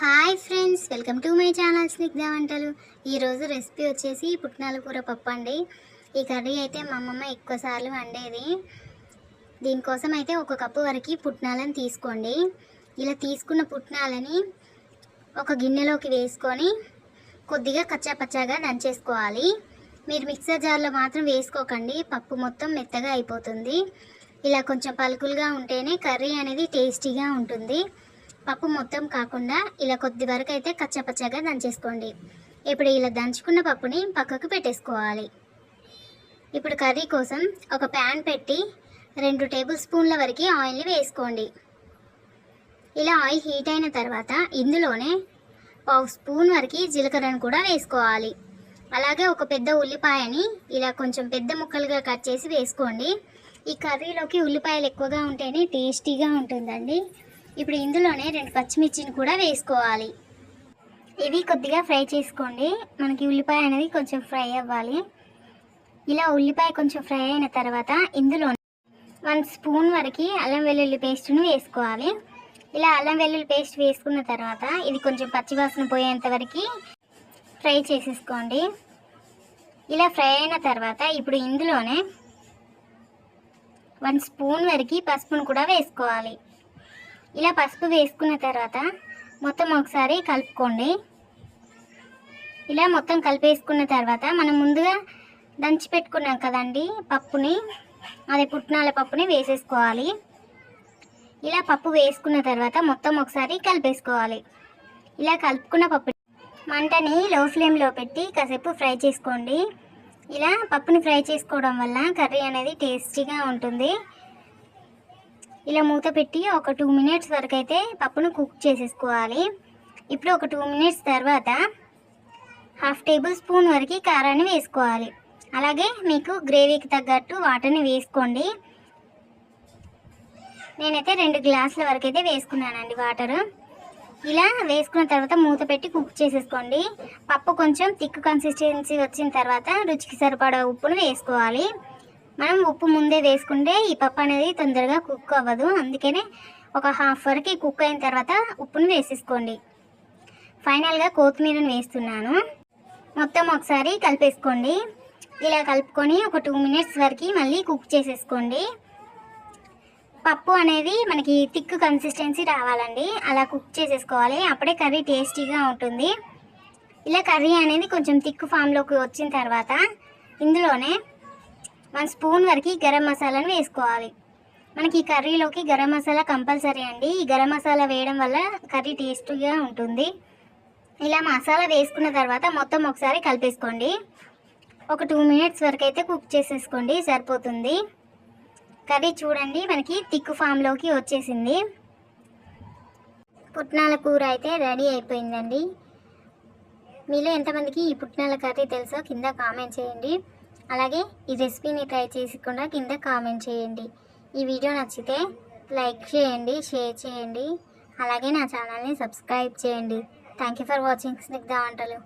Hi friends welcome to my channel Snigdha వంటలు. ఈరోజు recipe వచ్చేసి పుట్నాల కూర పప్పు అండి. ఈ కర్రీ అయితే మా అమ్మమ్మ ఎక్కువసార్లు వండేది. దీనికోసం అయితే ఒక కప్పు వరకు పుట్నాలను తీసుకోండి. ఇలా తీసుకున్న పుట్నాలని ఒక గిన్నెలోకి వేసుకొని కొద్దిగా కచ్చాపచ్చాగా దంచేసుకోవాలి. మీరు మిక్సర్ జార్లో మాత్రం వేసుకోకండి పప్పు మొత్తం మెత్తగా అయిపోతుంది. ఇలా కొంచెం పలుకులుగా ఉంటేనే కర్రీ అనేది టేస్టీగా ఉంటుంది. పప్పు మొత్తం కాకుండా ఇలా కొద్ది వరకు అయితే కచ్చపచ్చగా దంచేసుకోండి. ఇప్పుడు ఇలా దంచుకున్న పప్పుని పక్కకు పెట్టేసుకోవాలి. ఇప్పుడు కర్రీ కోసం ఒక ప్యాన్ పెట్టి రెండు టేబుల్ స్పూన్ల వరకు ఆయిల్ని వేసుకోండి. ఇలా ఆయిల్ హీట్ అయిన తర్వాత ఇందులోనే పావు స్పూన్ వరకు జీలకర్రను కూడా వేసుకోవాలి. అలాగే ఒక పెద్ద ఉల్లిపాయని ఇలా కొంచెం పెద్ద ముక్కలుగా కట్ చేసి వేసుకోండి. ఈ కర్రీలోకి ఉల్లిపాయలు ఎక్కువగా ఉంటేనే టేస్టీగా ఉంటుందండి. ఇప్పుడు ఇందులోనే రెండు పచ్చిమిర్చిని కూడా వేసుకోవాలి. ఇవి కొద్దిగా ఫ్రై చేసుకోండి. మనకి ఉల్లిపాయ అనేది కొంచెం ఫ్రై అవ్వాలి. ఇలా ఉల్లిపాయ కొంచెం ఫ్రై అయిన తర్వాత ఇందులో వన్ స్పూన్ వరకు అల్లం వెల్లుల్లి పేస్ట్ను వేసుకోవాలి. ఇలా అల్లం వెల్లుల్లి పేస్ట్ వేసుకున్న తర్వాత ఇది కొంచెం పచ్చివాసన పోయేంత వరకు ఫ్రై చేసేసుకోండి. ఇలా ఫ్రై అయిన తర్వాత ఇప్పుడు ఇందులోనే వన్ స్పూన్ వరకు పసుపును కూడా వేసుకోవాలి. ఇలా పసుపు వేసుకున్న తర్వాత మొత్తం ఒకసారి కలుపుకోండి. ఇలా మొత్తం కలిపేసుకున్న తర్వాత మనం ముందుగా దంచి పెట్టుకున్నాం కదండి పప్పుని అదే పుట్నాల పప్పుని వేసేసుకోవాలి. ఇలా పప్పు వేసుకున్న తర్వాత మొత్తం ఒకసారి కలిపేసుకోవాలి. ఇలా కలుపుకున్న పప్పు మంటని లో ఫ్లేమ్లో పెట్టి కాసేపు ఫ్రై చేసుకోండి. ఇలా పప్పుని ఫ్రై చేసుకోవడం వల్ల కర్రీ అనేది టేస్టీగా ఉంటుంది. ఇలా మూత పెట్టి ఒక టూ మినిట్స్ వరకు అయితే పప్పును కుక్ చేసేసుకోవాలి. ఇప్పుడు ఒక టూ మినిట్స్ తర్వాత హాఫ్ టేబుల్ స్పూన్ వరకు కారాన్ని వేసుకోవాలి. అలాగే మీకు గ్రేవీకి తగ్గట్టు వాటర్ని వేసుకోండి. నేనైతే రెండు గ్లాసుల వరకు అయితే వేసుకున్నానండి వాటర్ ఇలా వేసుకున్న తర్వాత మూత పెట్టి కుక్ చేసేసుకోండి. పప్పు కొంచెం థిక్ కన్సిస్టెన్సీ వచ్చిన తర్వాత రుచికి సరిపడా ఉప్పును వేసుకోవాలి. మనం ఉప్పు ముందే వేసుకుంటే ఈ పప్పు అనేది తొందరగా కుక్ అవ్వదు. అందుకనే ఒక హాఫ్ వరకు కుక్ అయిన తర్వాత ఉప్పును వేసేసుకోండి. ఫైనల్గా కొత్తిమీరను వేస్తున్నాను. మొత్తం ఒకసారి కలిపేసుకోండి. ఇలా కలుపుకొని ఒక టూ మినిట్స్ వరకు మళ్ళీ కుక్ చేసేసుకోండి. పప్పు అనేది మనకి థిక్ కన్సిస్టెన్సీ రావాలండి. అలా కుక్ చేసేసుకోవాలి. అప్పుడే కర్రీ టేస్టీగా ఉంటుంది. ఇలా కర్రీ అనేది కొంచెం థిక్ ఫామ్లోకి వచ్చిన తర్వాత ఇందులోనే వన్ స్పూన్ వరకు గరం మసాలాను వేసుకోవాలి. మనకి ఈ కర్రీలోకి గరం మసాలా కంపల్సరీ అండి. ఈ గరం మసాలా వేయడం వల్ల కర్రీ టేస్టీగా ఉంటుంది. ఇలా మసాలా వేసుకున్న తర్వాత మొత్తం ఒకసారి కలిపేసుకోండి. ఒక టూ మినిట్స్ వరకు అయితే కుక్ చేసేసుకోండి సరిపోతుంది. కర్రీ చూడండి మనకి తిక్కు ఫామ్లోకి వచ్చేసింది. పుట్నాల కూర అయితే రెడీ అయిపోయిందండి. మీలో ఎంతమందికి ఈ పుట్నాల కర్రీ తెలుసో కింద కామెంట్ చేయండి. అలాగే ఈ రెసిపీని ట్రై చేసుకుండా కింద కామెంట్ చేయండి. ఈ వీడియో నచ్చితే లైక్ చేయండి షేర్ చేయండి. అలాగే నా ఛానల్ని సబ్స్క్రైబ్ చేయండి. Thank you for watching. Snigdha వంటలు.